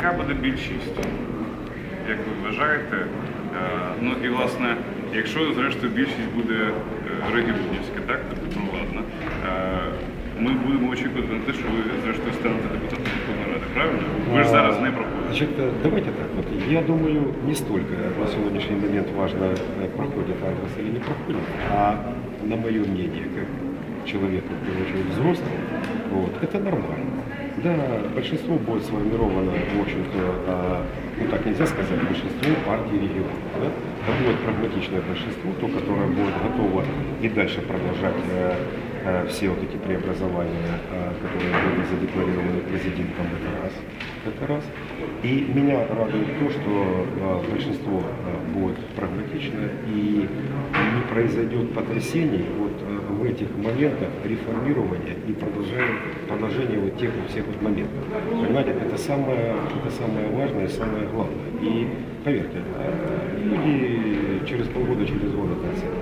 Яка буде більшість? Як ви вважаєте? Е, Ну і власне, якщо зрештою більшість буде е, регіонівська, так, тобто ладно, ми будемо очікувати на те, що ви зрештою станете депутатом Верховної Ради, правильно? Ви ж зараз не проходите. Значит, э, давайте так вот. Я думаю, не столько на сегодняшний момент важно, э, проходит адрес или не проходит, а на мое мнение, как человека, в первую очередь, взрослого, вот, это нормально. Да, большинство будет сформировано, в общем-то, а, ну так нельзя сказать, большинство партий регионов. Да? Это будет прагматичное большинство, то, которое будет готово и дальше продолжать э, э, все вот эти преобразования, э, которые были задекларированы президентом, это раз. Это раз. И меня радует то, что э, большинство э, будет прагматично и не произойдет потрясений вот э, в этих моментах реформирования и продолжения, продолжения вот тех вот всех вот моментов. Понимаете, это самое, это самое важное и самое главное. И поверьте, люди через полгода, через год это оценят.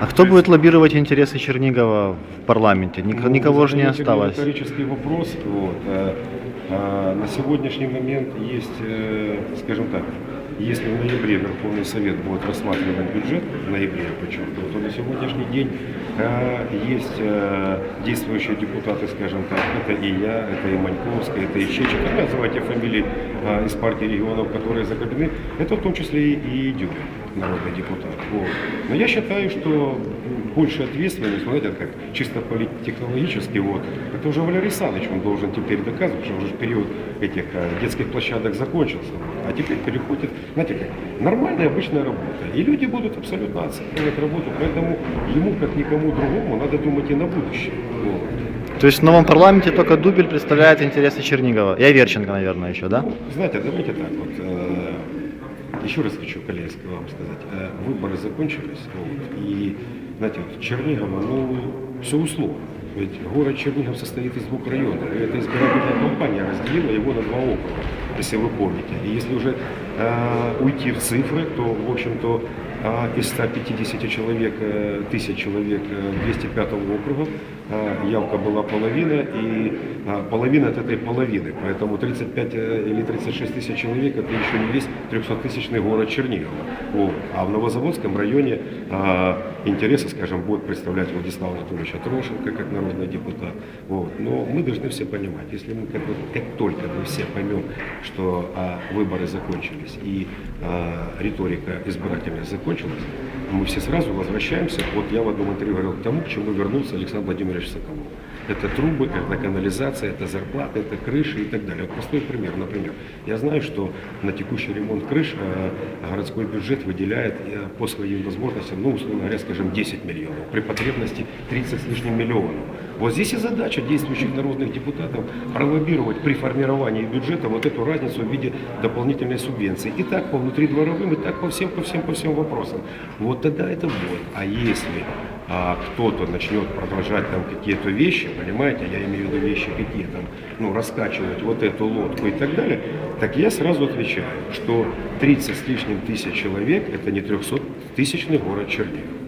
А кто будет лоббировать интересы Чернигова в парламенте? Ник- Ну, Никого же не осталось. Риторический вопрос. Вот. а, а, На сегодняшний момент есть, э, скажем так, если в ноябре Верховный Совет будет рассматривать бюджет, в ноябре, подчеркиваю, то на сегодняшний день э, есть э, действующие депутаты, скажем так, это и я, это и Маньковская, это и Чечек, называйте фамилии э, из партии регионов, которые закреплены, это в том числе и идет народный депутат. Вот. Но я считаю, что больше ответственность, знаете, как чисто политтехнологически, вот, это уже Валерий Саныч, он должен теперь доказывать, что уже период этих э, детских площадок закончился. А теперь переходит, знаете, как нормальная обычная работа. И люди будут абсолютно оценивать работу, поэтому ему, как никому другому, надо думать и на будущее. Вот. То есть в новом парламенте только Дубель представляет интересы Чернигова. И Аверченко, наверное, еще, да? Ну, знаете, давайте так вот. э, Еще раз хочу, Калейский, вам сказать. э, Выборы закончились, вот, и, знаете, вот Чернигово, ну, все условно. Ведь город Чернигов состоит из двух районов. И эта избирательная кампания разделила его на два округа, если вы помните. И если уже э, уйти в цифры, то, в общем-то, э, из 150 человек, э, тысяч человек э, 205 округа э, Явка была половина, и э, половина от этой половины. Поэтому 35 э, или 36 тысяч человек это еще не весь 300-тысячный город Чернигова. А в Новозаводском районе э, интересы, скажем, будет представлять Владислав Анатольевич Трошенко как народный депутат. Вот. Но мы должны все понимать, если мы как, вот, как только мы все поймем, что выборы закончились и риторика избирательная закончилась, мы все сразу возвращаемся, вот я в одном интервью говорил, к тому, к чему вернулся Александр Владимирович Соколов. Это трубы, это канализация, это зарплаты, это крыши и так далее. Вот простой пример, например. Я знаю, что на текущий ремонт крыш э, городской бюджет выделяет э, по своим возможностям, ну, условно говоря, скажем, 10 миллионов, при потребности 30 с лишним миллионов. Вот здесь и задача действующих народных депутатов пролоббировать при формировании бюджета вот эту разницу в виде дополнительной субвенции. И так по внутридворовым, и так по всем, по всем, по всем вопросам. Вот тогда это будет. А если а, кто-то начнет продолжать там какие-то вещи, понимаете, я имею в виду вещи какие там, ну, раскачивать вот эту лодку и так далее, так я сразу отвечаю, что 30 с лишним тысяч человек это не 300 тысячный город Чернигов.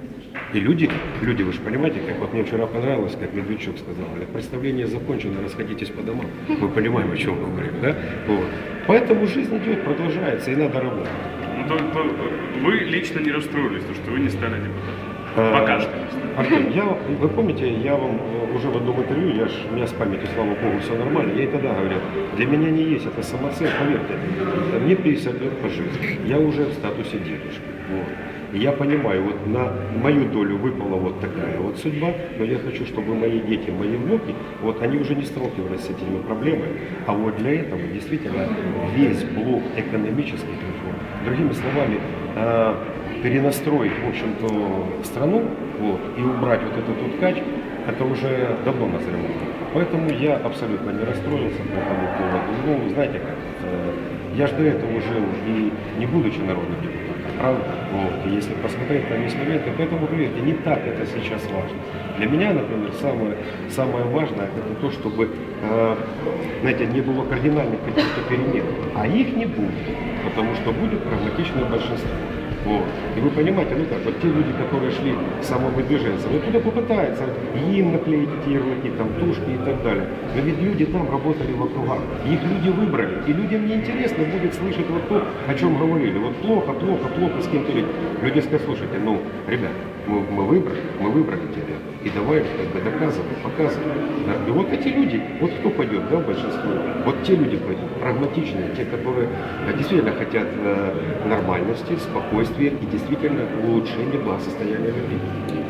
И люди, люди, вы же понимаете, как вот мне вчера понравилось, как Медведчук сказал, представление закончено, расходитесь по домам. Мы понимаем, о чем мы говорим, да? Вот. Поэтому жизнь идет, продолжается, и надо работать. Ну, то, то вы лично не расстроились, то, что вы не стали депутатом? Э, Пока что. Артем, я, вы помните, я вам э, уже в одном интервью, я ж, у меня с памятью, слава богу, все нормально, я и тогда говорил, для меня не есть это самоцель, поверьте, мне 50 лет по жизни, я уже в статусе дедушки, вот. И я понимаю, вот на мою долю выпала вот такая вот судьба, но я хочу, чтобы мои дети, мои внуки, вот они уже не сталкивались с этими проблемами, а вот для этого действительно весь блок экономических реформ, другими словами, э, перенастроить, в общем-то, страну вот, и убрать вот этот вот это уже давно назрело. Поэтому я абсолютно не расстроился по этому поводу. Ну, знаете как, э, я же до этого жил и не будучи народным депутатом, правда? Вот. И если посмотреть на весь момент, и поэтому, поверьте, не так это сейчас важно. Для меня, например, самое, самое важное, это то, чтобы, э, знаете, не было кардинальных каких-то перемен. А их не будет, потому что будет прагматичное большинство. Вот. И вы понимаете, ну как, вот те люди, которые шли самовыдвиженцем, ну туда попытаются им наклеить эти ярлыки, там, тушки и так далее. Но ведь люди там работали в округах, их люди выбрали, и людям неинтересно будет слышать вот то, о чем говорили. Вот плохо, плохо, плохо с кем-то. Люди скажут, слушайте, ну, ребят, мы, мы выбрали, мы выбрали тебя, и давай как бы доказывай, показывай. Да? И вот эти люди, вот кто пойдет, да, в большинство, вот те люди пойдут, прагматичные, те, которые э, действительно хотят э, нормальности, спокойствия и действительно улучшения благосостояния людей.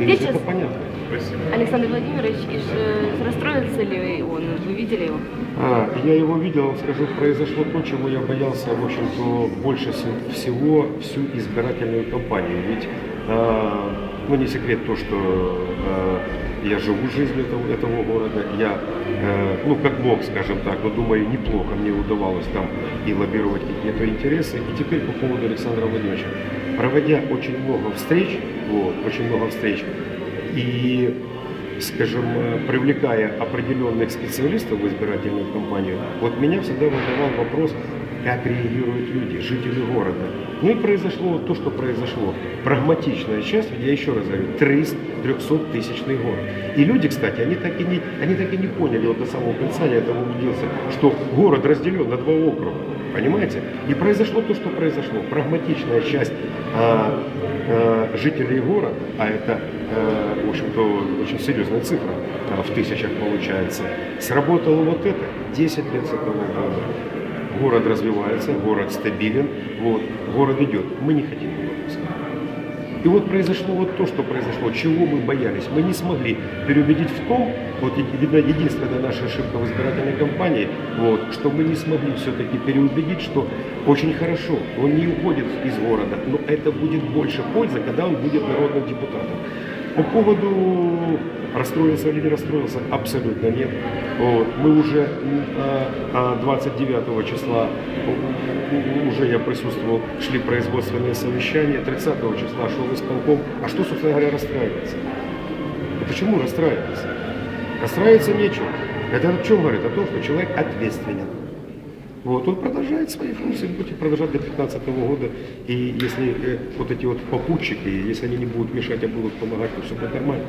И Я это сейчас- понятно. Спасибо. Александр Владимирович, и э, расстроился ли он? Вы видели его? А, я его видел, скажу, произошло то, чего я боялся, в общем-то, больше се- всего всю избирательную кампанию. Ведь, ну, не секрет то, что а, я живу жизнью этого, этого города, я, э, ну, как мог, скажем так, но думаю, неплохо мне удавалось там и лоббировать какие-то интересы. И теперь по поводу Александра Владимировича. Проводя очень много встреч, вот, очень много встреч, и скажем, э, привлекая определенных специалистов в избирательную кампанию, вот меня всегда волновал вопрос, как реагируют люди, жители города. Ну и произошло то, что произошло. Прагматичная часть, я еще раз говорю, 300 тысячный город. И люди, кстати, они так и не, они так и не поняли вот до самого конца, я этого убедился, что город разделен на два округа. Понимаете? И произошло то, что произошло. Прагматичная часть а, а, жителей города, а это, а, в общем-то, очень серьезная цифра, а, в тысячах получается, сработало вот это 10 лет с этого года. Город развивается, город стабилен, вот, город идет. Мы не хотим его отпускать. И вот произошло вот то, что произошло, чего мы боялись. Мы не смогли переубедить в том, вот видно единственная наша ошибка в избирательной кампании, вот, что мы не смогли все-таки переубедить, что очень хорошо, он не уходит из города, но это будет больше пользы, когда он будет народным депутатом. По поводу расстроился или не расстроился, абсолютно нет. Вот, мы уже м, а, а, 29 числа уже я присутствовал, шли производственные совещания, 30 числа шел исполком. А что, собственно говоря, расстраивается? И почему расстраиваться? Расстраиваться нечего. Это о чем говорит? О том, что человек ответственен. Вот, он продолжает свои функции, будет продолжать до 2015 года. И если э, вот эти вот попутчики, если они не будут мешать, а будут помогать, то все будет нормально.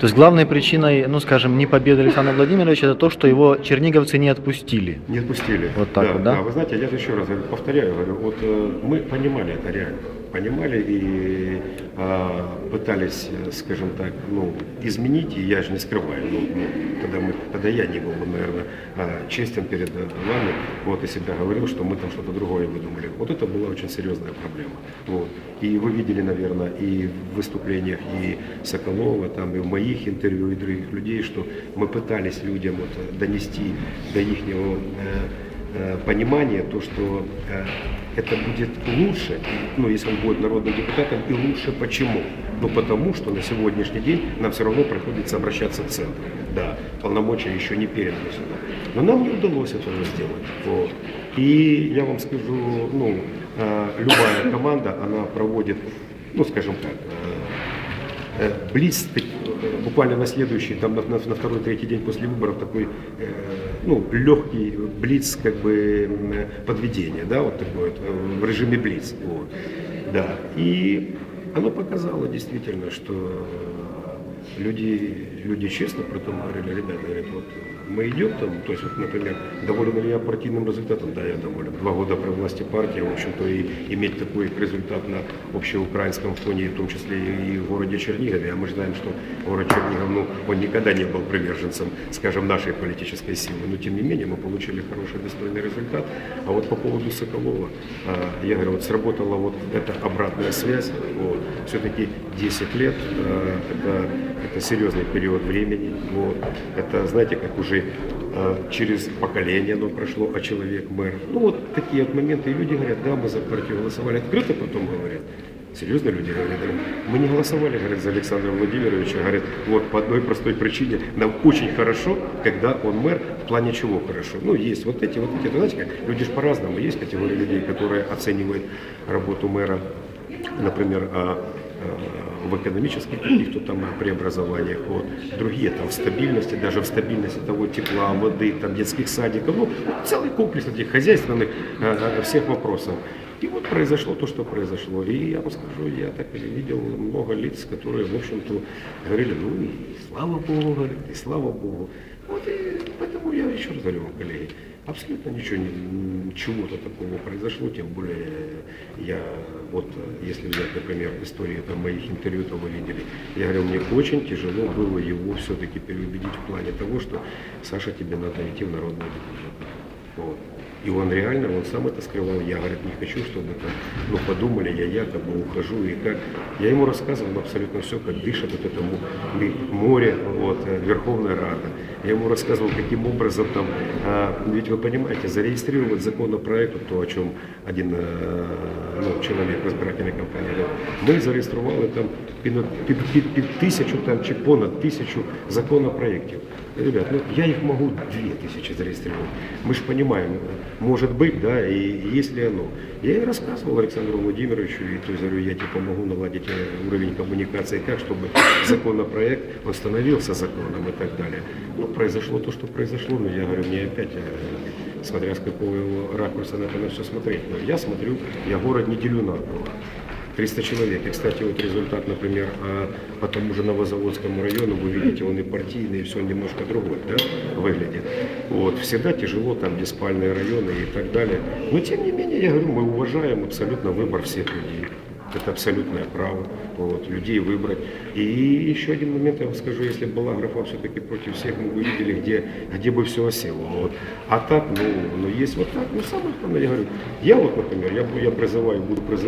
То есть главной причиной, ну скажем, не победы Александра Владимировича, это то, что его черниговцы не отпустили. Не отпустили. Вот так вот, да? Вы знаете, я еще раз говорю, повторяю, говорю, вот э, мы понимали это реально, понимали и а, пытались, э, скажем так, ну, изменить, и я же не скрываю, ну, ну, тогда, мы, тогда я не был, бы, наверное, а, честен перед э, вами, вот, и всегда говорил, что мы там что-то другое выдумали. Вот это была очень серьезная проблема. Вот. И вы видели, наверное, и в выступлениях и Соколова, там, и в моих интервью, и других людей, что мы пытались людям вот, донести до их э, понимания, то, что э, это будет лучше, ну, если он будет народным депутатом, и лучше почему? Ну, потому что на сегодняшний день нам все равно приходится обращаться к центру. Да, полномочия еще не переданы сюда. Но нам не удалось этого сделать. Вот. И я вам скажу, ну, э, любая команда, она проводит, ну, скажем так, э, э, буквально на следующий, там на, на- на второй, третий день после выборов такой, э, ну, легкий блиц, как бы подведение, да, вот такой вот, э, в режиме блиц, вот, да, и оно показало действительно, что люди, люди честно при этом говорили, ребята, говорят, вот мы идем там, то есть, вот, например, доволен ли я партийным результатом? Да, я доволен. Два года при власти партии, в общем-то, и иметь такой результат на общеукраинском фоне, в том числе и в городе Чернигове. А мы знаем, что город Чернигов, ну, он никогда не был приверженцем, скажем, нашей политической силы. Но, тем не менее, мы получили хороший, достойный результат. А вот по поводу Соколова, а, я говорю, вот сработала вот эта обратная связь. Вот. Все-таки 10 лет а, это, это серьезный период времени. Вот. Это, знаете, как уже а, через поколение оно прошло, а человек мэр. Ну вот такие вот моменты. И люди говорят, да, мы за партию голосовали. Открыто потом говорят. Серьезно люди говорят, мы не голосовали, говорят, за Александра Владимировича, говорят, вот по одной простой причине, нам очень хорошо, когда он мэр, в плане чего хорошо. Ну, есть вот эти, вот эти, это, знаете, как, люди же по-разному, есть категория людей, которые оценивают работу мэра, например, а, а, в экономических каких-то там преобразованиях, вот. другие там в стабильности, даже в стабильности того тепла, воды, там детских садиков, ну, целый комплекс этих хозяйственных а, а, всех вопросов. И вот произошло то, что произошло. И я вам скажу, я так видел много лиц, которые, в общем-то, говорили, ну и слава Богу, и слава Богу. Вот и поэтому я еще раз говорю вам, коллеги, абсолютно ничего, чего-то такого произошло, тем более я, вот если взять, например, истории там, моих интервью, то вы видели, я говорил, мне очень тяжело было его все-таки переубедить в плане того, что Саша, тебе надо идти в народную депутату. Вот. И он реально, он сам это скрывал. Я, говорит, не хочу, чтобы там, ну, подумали, я якобы ухожу и как. Я ему рассказывал абсолютно все, как дышит вот это мо- ми- море, вот, э, Верховная Рада. Я ему рассказывал, каким образом там, а, ведь вы понимаете, зарегистрировать законопроект, вот то, о чем один э, ну, человек в избирательной кампании говорил, ми зареєстрували там під, під, під, під тисячу там, чи понад тисячу законопроєктів. Ребят, ну я их могу две тысячи зарегистрировать. Мы же понимаем, может быть, да, и если оно. Я и рассказывал Александру Владимировичу, и то есть, говорю, я тебе помогу наладить э, уровень коммуникации так, чтобы законопроект, он становился законом и так далее. Ну, произошло то, что произошло, но я говорю, мне опять, э, смотря с какого ракурса на это все смотреть. Но я смотрю, я город не делю на два. 300 человек. И, кстати, вот результат, например, а, по тому же Новозаводскому району, вы видите, он и партийный, и все немножко другой да, выглядит. Вот. Всегда тяжело, там, где спальные районы и так далее. Но, тем не менее, я говорю, мы уважаем абсолютно выбор всех людей. Это абсолютное право вот, людей выбрать. И еще один момент я вам скажу, если бы была графа все-таки против всех, мы бы видели, где, где бы все осело. Вот. А так, ну, ну, есть вот так. Ну, самое главное, я говорю, я вот, например, я, я призываю, буду призывать